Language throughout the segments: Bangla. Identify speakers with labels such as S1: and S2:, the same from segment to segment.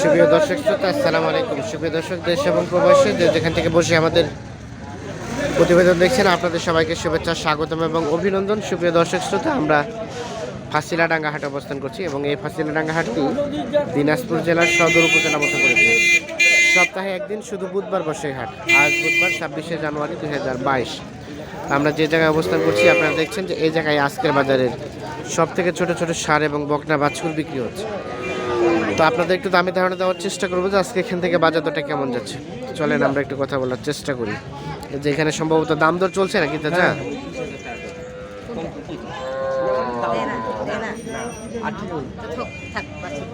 S1: সুপ্রিয় দর্শক শ্রোতা, আসসালামু আলাইকুম। সুপ্রিয় দর্শক, দেশ এবং প্রবাসী যেখান থেকে বসে আমাদের প্রতিবেদন দেখছেন, আপনাদের সবাইকে শুভেচ্ছা, স্বাগতম এবং অভিনন্দন। সুপ্রিয় দর্শক শ্রোতা, আমরা ফাঁসিলাডাঙ্গা হাটে অবস্থান করছি এবং এই ফাঁসিলাডাঙ্গা হাটটি দিনাজপুর জেলার সদর উপজেলা মতো পড়েছে সপ্তাহে একদিন শুধু বুধবার বসে হাট, আজ বুধবার ছাব্বিশে জানুয়ারি দুই হাজার বাইশ। আমরা যে জায়গায় অবস্থান করছি, আপনারা দেখছেন যে এই জায়গায় আজকের বাজারের সব থেকে ছোট ছোট সার এবং বকনা বাছুর বিক্রি হচ্ছে। তো আপনাদের একটু দামি ধারণা দেওয়ার চেষ্টা করব যে আজকে এখান থেকে বাজার দরটা কেমন যাচ্ছে। চলেন আমরা একটু কথা বলার চেষ্টা করি। যে এখানে সম্ভবত দাম দর চলছে নাকি চাচা?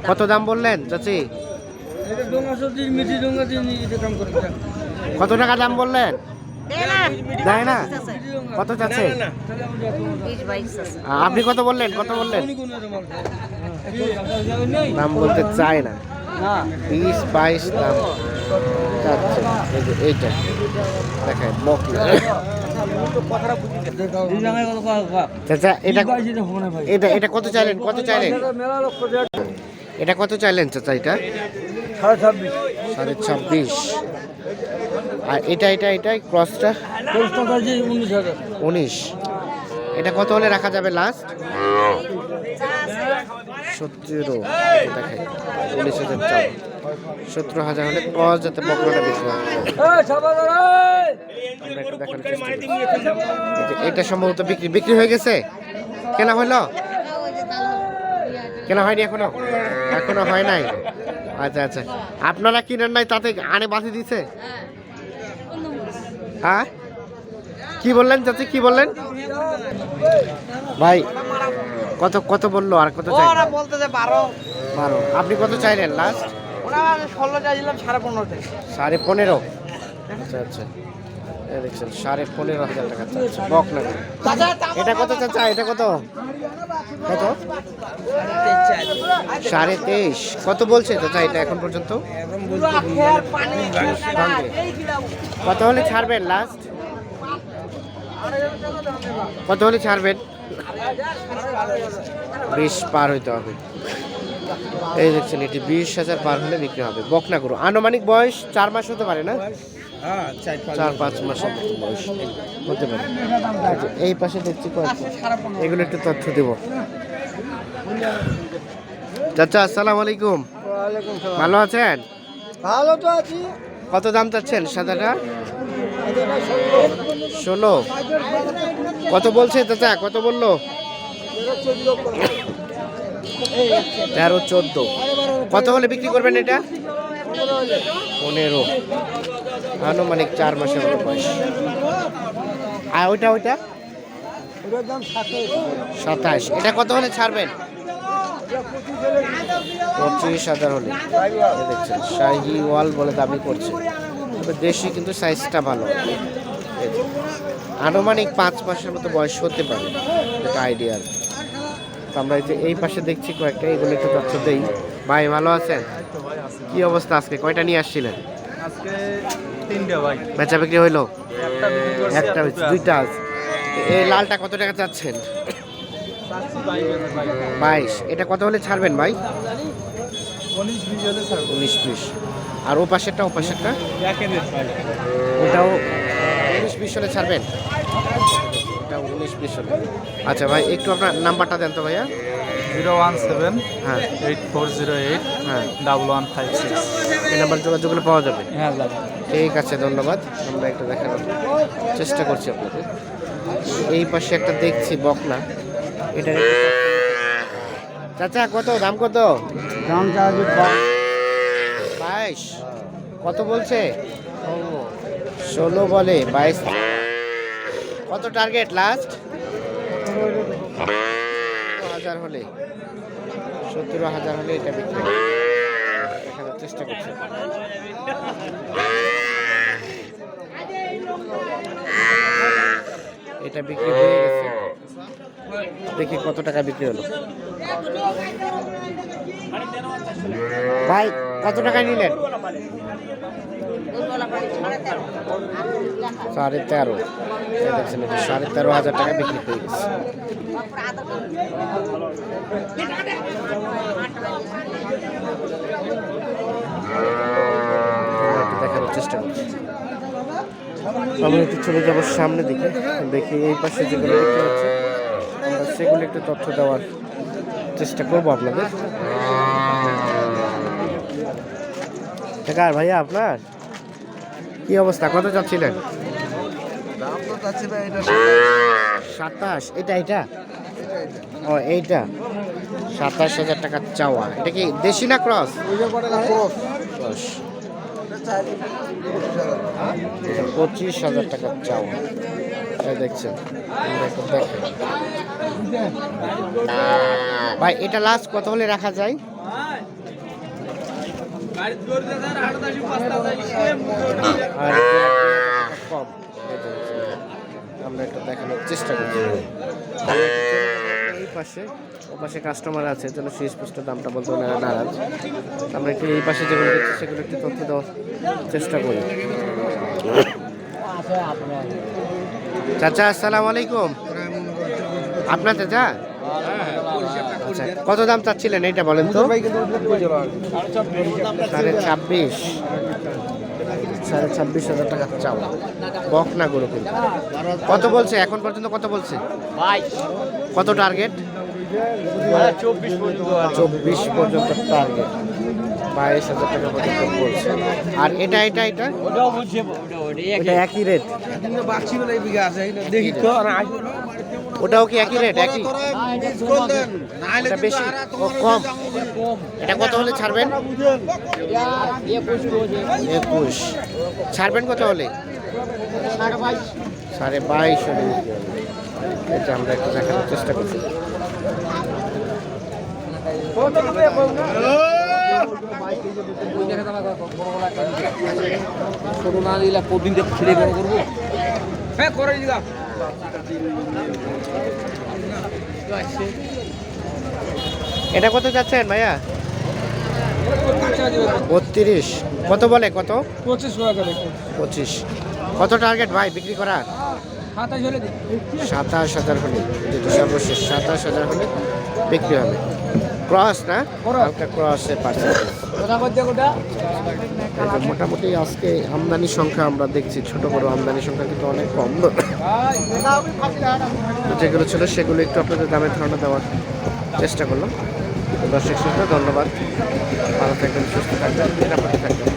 S1: কত দাম বললেন চাচি? কত টাকা দাম বললেন? দেয় না। কত চাচ্ছে আপনি কত বললেন? কত বললেন? দাম বলতে চায় না। বিশ বাইশ দাম চাচ্ছে এইটা। দেখায় বকনা। চাচা এটা এটা এটা কত চাইলেন? কত চাইলেন? এটা কত চাইলেন চাচা এটা?
S2: সাড়ে ছাব্বিশ।
S1: সাড়ে ছাব্বিশ। আর এটা এটা এটা ক্রসটা?
S2: উনিশ
S1: এটা কত হলে রাখা যাবে লাস্ট সতেরো। উনিশ হাজার চার সতেরো হাজার হলে ক্রস যাতে বকরাটা বেশি এটা সম্ভবত বিক্রি বিক্রি হয়ে গেছে? কেনা হলো? কেনা হয়নি এখনও? এখনও হয় নাই? আচ্ছা আচ্ছা। আপনারা কিনেন নাই তাতে আনে বাঁধি দিছে? হ্যাঁ? কি বললেন চাচি কি বললেন? ভাই কত কত বলল আর কত চাই
S2: ওরা বলতে যে বারো।
S1: বারো। আপনি কত চাইলেন লাস্ট
S2: ওরা ষোলো চাইছিলাম সাড়ে পনেরোতে
S1: সাড়ে পনেরো? আচ্ছা আচ্ছা। এই দেখছেন, সাড়ে পনেরো হাজার টাকা বক না এটা কত চাচা? এটা কত? কত? সাড়ে তেইশ। কত বলছে চাচা এটা এখন পর্যন্ত? কত হলে ছাড়বেন লাস্ট কত হলে ছাড়বেন? বিশ পার হইতে হবে। এই দেখছেন এটি বিশ হাজার পার হলে বিক্রি হবে। বকনা গরু। আনুমানিক বয়স চার মাস হতে পারে না? চার পাঁচ মাস বয়স। হতে পারে। এই পাশে দেখছি এগুলো একটু তথ্য দেব। চাচা আসসালাম আলাইকুম। ভালো আছেন?
S2: ভালো তো আছি।
S1: কত দাম চাচ্ছেন? সাদাটা? ষোলো। কত বলছে চাচা? কত বলল? তেরো, চোদ্দ। কত হলে বিক্রি করবেন এটা? পনেরো। আনুমানিক চার মাসের মতো বয়স। আর ওইটা ওইটা?
S2: সাতাশ।
S1: এটা কত হলে ছাড়বেন? পঁচিশ হাজার হলে। দেখছেন, শাহি ওয়াল বলে দাবি করছে। তবে দেশি কিন্তু সাইজটা ভালো। আনুমানিক পাঁচ মাসের মতো বয়স হতে পারে। এটা আইডিয়া তো আমরা এই যে এই পাশে দেখছি কয়েকটা এগুলো একটু তথ্য দেই। ভাই ভালো আছেন? কি অবস্থা আজকে? কয়টা নিয়ে আসছিলেন?
S3: আজকে তিনটা ভাই।
S1: বেচা বিক্রি হইল?
S3: একটা
S1: হয়েছে দুইটা আছে। এই লালটা কত টাকা চাচ্ছেন?
S3: বাইশ
S1: এটা কত হলে ছাড়বেন ভাই?
S3: উনিশ বিশ
S1: আর ও পাশেরটা ও পাশেরটা? ওটাও উনিশ বিশ হলে ছাড়বেন? আচ্ছা ভাই একটু আপনার নাম্বারটা দেন তো ভাইয়া।
S3: জিরো ওয়ান সেভেন
S1: হ্যাঁ।
S3: এইট ফোর জিরো এইট
S1: হ্যাঁ।
S3: Double one five six.
S1: এই নাম্বার যোগাযোগ করলে পাওয়া যাবে?
S3: হ্যাঁ যাবে
S1: ঠিক আছে ধন্যবাদ। আমরা একটু দেখানোর চেষ্টা করছি আপনাদের। এই পাশে একটা দেখছি বকনা। এটা চাচা কত? দাম কত?
S2: দাম
S1: বাইশ। কত বলছে? ষোলো বলে বাইশ। কত টার্গেট লাস্ট হাজার হলে। সতেরো হাজার হলে এটা বিক্রি দেখানোর চেষ্টা করছে। এটা বিক্রি হয়ে গেছে। দেখি কত টাকা বিক্রি হলো। ভাই, কত টাকা নিলেন? সাড়ে তেরো। দেখছেন সাড়ে তেরো হাজার টাকা বিক্রি হয়ে গেছে। দেখানোর চেষ্টা করছি। আমরা একটু চলে যাব সামনে দিকে, দেখি এই পাশে যেগুলো সেগুলো একটু তথ্য দেওয়ার চেষ্টা করব আপনাদের। কার ভাইয়া আপনার? কি অবস্থা? কত চাচ্ছিলেন? সাতাশ। এটা এটা? ও এইটা। সাতাশ হাজার টাকা চাওয়া। এটা কি দেশি না ক্রস? ক্রস। পঁচিশ হাজার টাকা চাওয়া। দেখছেন। ভাই, এটা লাস্ট কত হলে রাখা যায়। আমরা একটু দেখানোর চেষ্টা করছি। এই পাশে কাস্টমার আছে, যেন সেই স্পষ্ট দামটা বলতে ওনারা নারাজ। আমরা একটু এই পাশে যেগুলো সেগুলো একটু তথ্য দেওয়ার চেষ্টা করি। চাচা আসসালামু আলাইকুম। আপনার চাচা? আচ্ছা কত দাম চাচ্ছিলেন এইটা বলেন তো? সাড়ে ছাব্বিশ। সাড়ে ছাব্বিশ হাজার টাকা চাওয়া। বক না গরু কিন্তু। কত বলছে? এখন পর্যন্ত কত বলছে? কত টার্গেট চব্বিশ পর্যন্ত টার্গেট বাইশ হাজার টাকা পর্যন্ত বলছে। আর এটা এটা এটা? এটা একই রেট
S2: দেখি তো
S1: ওটাও কি একই রেট একই? এটা বেশি? কম। এটা কত হলে ছাড়বেন? একুশ। ছাড়বেন কত হলে? সাড়ে বাইশ হলে। এটা আমরা একটু দেখানোর চেষ্টা করছি।
S2: না ছেলে বড় করব হ্যাঁ করে
S1: এটা কত যাচ্ছেন ভাইয়া? বত্রিশ। কত বলে কত?
S2: পঁচিশ।
S1: পঁচিশ কত টার্গেট ভাই বিক্রি করার?
S2: সাতাশ
S1: হাজার হলে। সর্বশেষ সাতাশ হাজার হলে বিক্রি হবে। ক্রস না? হালকা ক্রসে পাচ্ছে মোটামুটি আজকে আমদানি সংখ্যা আমরা দেখছি ছোট বড় আমদানি সংখ্যা কিন্তু অনেক কম। যেগুলো ছিল সেগুলো একটু আপনাদের দামের ধারণা দেওয়ার চেষ্টা করলাম। দর্শক শ্রোতা ধন্যবাদ। ভালো থাকবেন সুস্থ থাকবেন নিরাপদে থাকবেন।